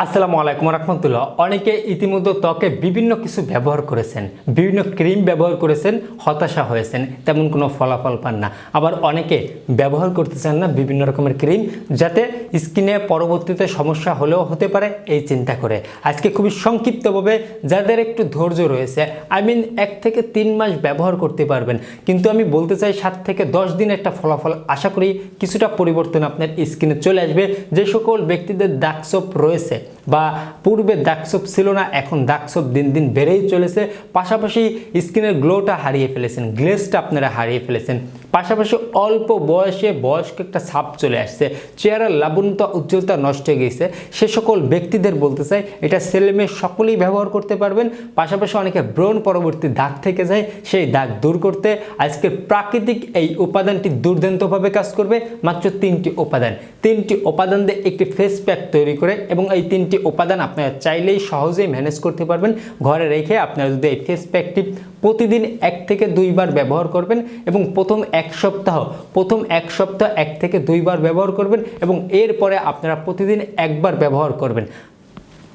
আসসালামু আলাইকুম রহমতুল্লাহ। অনেকে ইতিমধ্যে ত্বকে বিভিন্ন কিছু ব্যবহার করেছেন, বিভিন্ন ক্রিম ব্যবহার করেছেন, হতাশা হয়েছেন, তেমন কোনো ফলাফল পান না। আবার অনেকে ব্যবহার করতে চান না বিভিন্ন রকমের ক্রিম যাতে স্কিনে পরবর্তীতে সমস্যা হলেও হতে পারে, এই চিন্তা করে। আজকে খুবই সংক্ষিপ্তভাবে যাদের একটু ধৈর্য রয়েছে, আই মিন এক থেকে তিন মাস ব্যবহার করতে পারবেন। কিন্তু আমি বলতে চাই, সাত থেকে দশ দিন একটা ফলাফল আশা করি কিছুটা পরিবর্তন আপনার স্কিনে চলে আসবে। যে সকল ব্যক্তিদের দাগছোপ রয়েছে বা পূর্বে দাগছোপ ছিল না, এখন দাগছোপ দিন দিন বেড়েই চলেছে। পাশাপাশি স্কিনের গ্লোটা হারিয়ে ফেলেছেন, গ্লেসটা আপনারা হারিয়ে ফেলেছেন। পাশাপাশি অল্প বয়সে বয়স্ক একটা ছাপ চলে আসছে, চেহারার লাবণতা উজ্জ্বলতা নষ্ট হয়ে গেছে। সে সকল ব্যক্তিদের বলতে চাই, এটা ছেলে মেয়ে সকলেই ব্যবহার করতে পারবেন। পাশাপাশি অনেকে ব্রণ পরবর্তী দাগ থেকে যায়, সেই দাগ দূর করতে আজকে প্রাকৃতিক এই উপাদানটি দুর্দান্তভাবে কাজ করবে। মাত্র তিনটি উপাদান তিনটি উপাদান দিয়ে একটি ফেস প্যাক তৈরি করে এবং এই তিনটি উপাদান আপনারা চাইলেই সহজেই ম্যানেজ করতে পারবেন। ঘরে রেখে আপনারা যদি এই ফেস প্যাকটি প্রতিদিন এক থেকে দুইবার ব্যবহার করবেন এবং প্রথম এক সপ্তাহ, প্রথম এক সপ্তাহ এক থেকে দুইবার ব্যবহার করবেন এবং এরপরে আপনারা প্রতিদিন একবার ব্যবহার করবেন।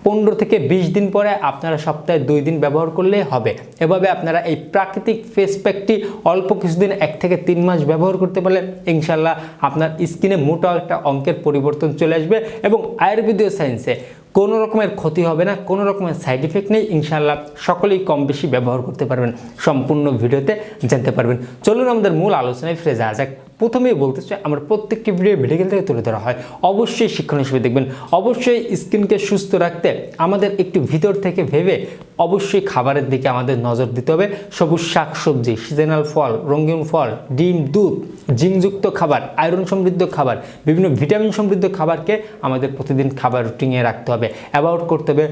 পনেরো থেকে বিশ দিন পরে আপনারা সপ্তাহে দুই দিন ব্যবহার করলে হবে। এভাবে আপনারা এই প্রাকৃতিক ফেস প্যাকটি অল্প কিছুদিন, এক থেকে তিন মাস ব্যবহার করতে পারলে ইনশাল্লাহ আপনার স্কিনে মোটা একটা অঙ্কের পরিবর্তন চলে আসবে এবং আয়ুর্বেদীয় সায়েন্সে কোনো রকমের ক্ষতি হবে না, কোনো রকমের সাইড ইফেক্ট নেই ইনশাল্লাহ সকলেই কম বেশি ব্যবহার করতে পারবেন, সম্পূর্ণ ভিডিওতে জানতে পারবেন। চলুন আমাদের মূল আলোচনায় ফিরে যাওয়া যাক। প্রথমেই বলতে চাই, আমার প্রত্যেকটি ভিডিও মেডিকেল থেকে তুলে ধরা হয়। অবশ্যই শিক্ষণ হিসেবে দেখবেন, অবশ্যই স্কিনকে সুস্থ রাখতে আমাদের একটু ভিতর থেকে ভেবে অবশ্যই খাবারের দিকে আমাদের নজর দিতে হবে। সবুজ শাক সবজি সিজনাল ফল, রঙিন ফল, ডিম, দুধ জিংযুক্ত খাবার আয়রন সমৃদ্ধ খাবার, বিভিন্ন ভিটামিন সমৃদ্ধ খাবারকে আমাদের প্রতিদিন খাবার রুটিনে রাখতে হবে। অ্যাভয়েড করতে হবে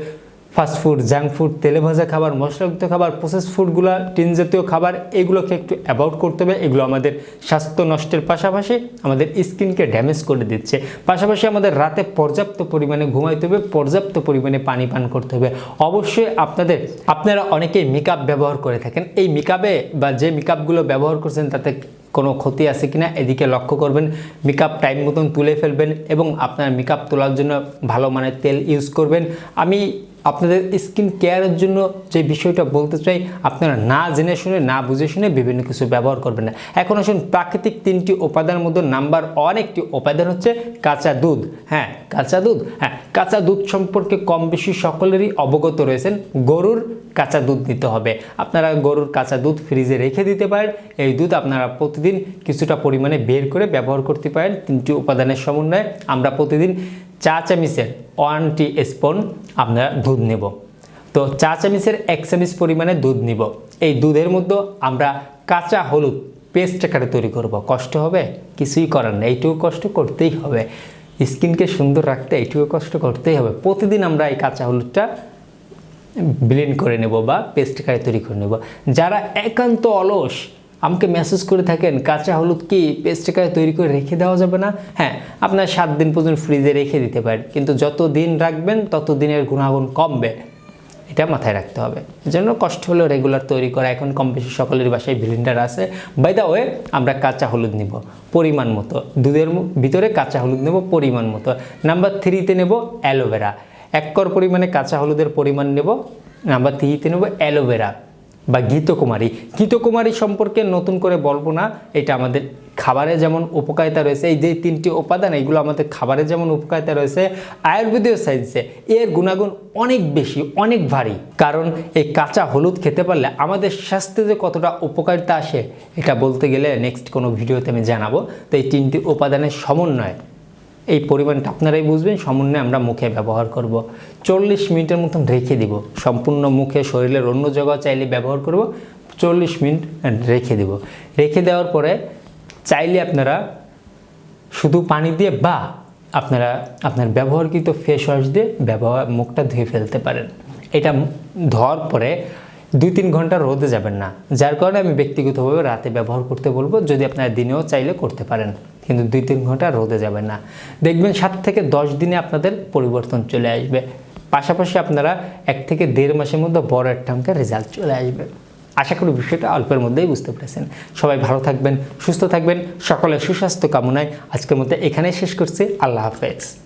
ফাস্ট ফুড জাঙ্ক ফুড তেলে ভাজা খাবার, মশলাযুক্ত খাবার প্রসেস ফুডগুলো টিন জাতীয় খাবার, এগুলোকে একটু অ্যাভয়েড করতে হবে, এগুলো আমাদের স্বাস্থ্য নষ্টের পাশাপাশি আমাদের স্কিনকে ড্যামেজ করে দিচ্ছে। পাশাপাশি আমাদের রাতে পর্যাপ্ত পরিমাণে ঘুমাইতে হবে, পর্যাপ্ত পরিমাণে পানি পান করতে হবে। অবশ্যই আপনাদের, আপনারা অনেকেই মেকআপ ব্যবহার করে থাকেন। এই মেকআপে বা যে মেকআপগুলো ব্যবহার করছেন, তাতে কোনো ক্ষতি আছে কিনা এদিকে লক্ষ্য করবেন মেকআপ টাইম মতন তুলে ফেলবেন এবং আপনার মেকআপ তোলার জন্য ভালো মানের তেল ইউজ করবেন। আমি আপনাদের স্কিন কেয়ারের জন্য যে বিষয়টা বলতে চাই, আপনারা না জেনে শুনে, না বুঝে শুনে বিভিন্ন কিছু ব্যবহার করবেন না। এখন আসুন, প্রাকৃতিক তিনটি উপাদানের মধ্যে নাম্বার ওয়ান একটি উপাদান হচ্ছে কাঁচা দুধ। হ্যাঁ কাঁচা দুধ। হ্যাঁ কাঁচা দুধ সম্পর্কে কম বেশি সকলেরই অবগত রয়েছেন, গরুর কাঁচা দুধ দিতে হবে। আপনারা গরুর কাঁচা দুধ ফ্রিজে রেখে দিতে পারেন, এই দুধ আপনারা প্রতিদিন কিছুটা পরিমাণে বের করে ব্যবহার করতে পারেন। তিনটি উপাদানের সমন্বয়ে আমরা প্রতিদিন চা চামিচের ওয়ান টি স্পুন আমরা দুধ নেব। তো চা চামিচের এক চামিচ পরিমাণে দুধ নিব। এই দুধের মধ্যে আমরা কাঁচা হলুদ পেস্ট আকারে তৈরি করব। কষ্ট হবে? কিছুই করার নেই। এইটুকু কষ্ট করতেই হবে। স্কিনকে সুন্দর রাখতে এইটুকু কষ্ট করতেই হবে। প্রতিদিন আমরা এই কাঁচা হলুদটা ব্লেন্ড করে নেব বা পেস্ট আকারে তৈরি করে নেব। যারা একান্ত অলস আমাকে মেসেজ করে থাকেন, কাঁচা হলুদ কি পেস্ট আকারে তৈরি করে রেখে দেওয়া যাবে না? হ্যাঁ আপনার সাত দিন পর্যন্ত ফ্রিজে রেখে দিতে পারেন, কিন্তু যত দিন রাখবেন, তত দিনের গুণাগুণ কমবে। এটা মাথায় রাখতে হবে। জন্য কষ্ট হলেও রেগুলার তৈরি করা। এখন কম বেশি সকলের বাসায় ব্লেন্ডার আছে। বাই দা ওয়ে আমরা কাঁচা হলুদ নিব, পরিমাণ মতো। দুধের ভিতরে কাঁচা হলুদ নেব, পরিমাণ মতো। নাম্বার থ্রিতে নেব অ্যালোভেরা এক কর পরিমাণে কাঁচা হলুদের পরিমাণ নেব। নাম্বার থ্রিতে নেব অ্যালোভেরা বা গীতকুমারী। গীতকুমারী সম্পর্কে নতুন করে বলব না, এটা আমাদের খাবারে যেমন উপকারিতা রয়েছে, এই যে তিনটি উপাদান, এগুলো আমাদের খাবারে যেমন উপকারিতা রয়েছে, আয়ুর্বেদীয় সায়েন্সে এর গুণাগুণ অনেক বেশি, অনেক ভারী। কারণ এই কাঁচা হলুদ খেতে পারলে আমাদের স্বাস্থ্যে যে কতটা উপকারিতা আসে, এটা বলতে গেলে নেক্সট কোনো ভিডিওতে আমি জানাব। তো এই তিনটি উপাদানের সমন্বয়। এই পরিমাণটা আপনারাই বুঝবেন, সমন্বয়ে আমরা মুখে ব্যবহার করব। চল্লিশ মিনিটের মতন রেখে দিব। সম্পূর্ণ মুখে শরীরের অন্য জায়গা চাইলে ব্যবহার করব। চল্লিশ মিনিট রেখে দেব। রেখে দেওয়ার পরে চাইলে আপনারা শুধু পানি দিয়ে বা আপনারা আপনার ব্যবহারকৃত ফেস ওয়াশ দিয়ে ব্যবহার, মুখটা ধুয়ে ফেলতে পারেন। এটা ধোয়ার পরে দুই তিন ঘণ্টা রোদে যাবেন না। যার কারণে আমি ব্যক্তিগতভাবে রাতে ব্যবহার করতে বলব। যদি আপনারা দিনেও চাইলে করতে পারেন। কিন্তু দুই তিন ঘণ্টা রোদে যাবে না। দেখবেন সাত থেকে দশ দিনে আপনাদের পরিবর্তন চলে আসবে। পাশাপাশি আপনারা এক থেকে দেড় মাসের মধ্যে বড় একটা অঙ্কের রেজাল্ট চলে আসবে। আশা করি বিষয়টা অল্পের মধ্যেই বুঝতে পেরেছেন। সবাই ভালো থাকবেন, সুস্থ থাকবেন, সকলের সুস্বাস্থ্য কামনায় আজকের মধ্যে এখানেই শেষ করছি। আল্লাহ হাফেজ।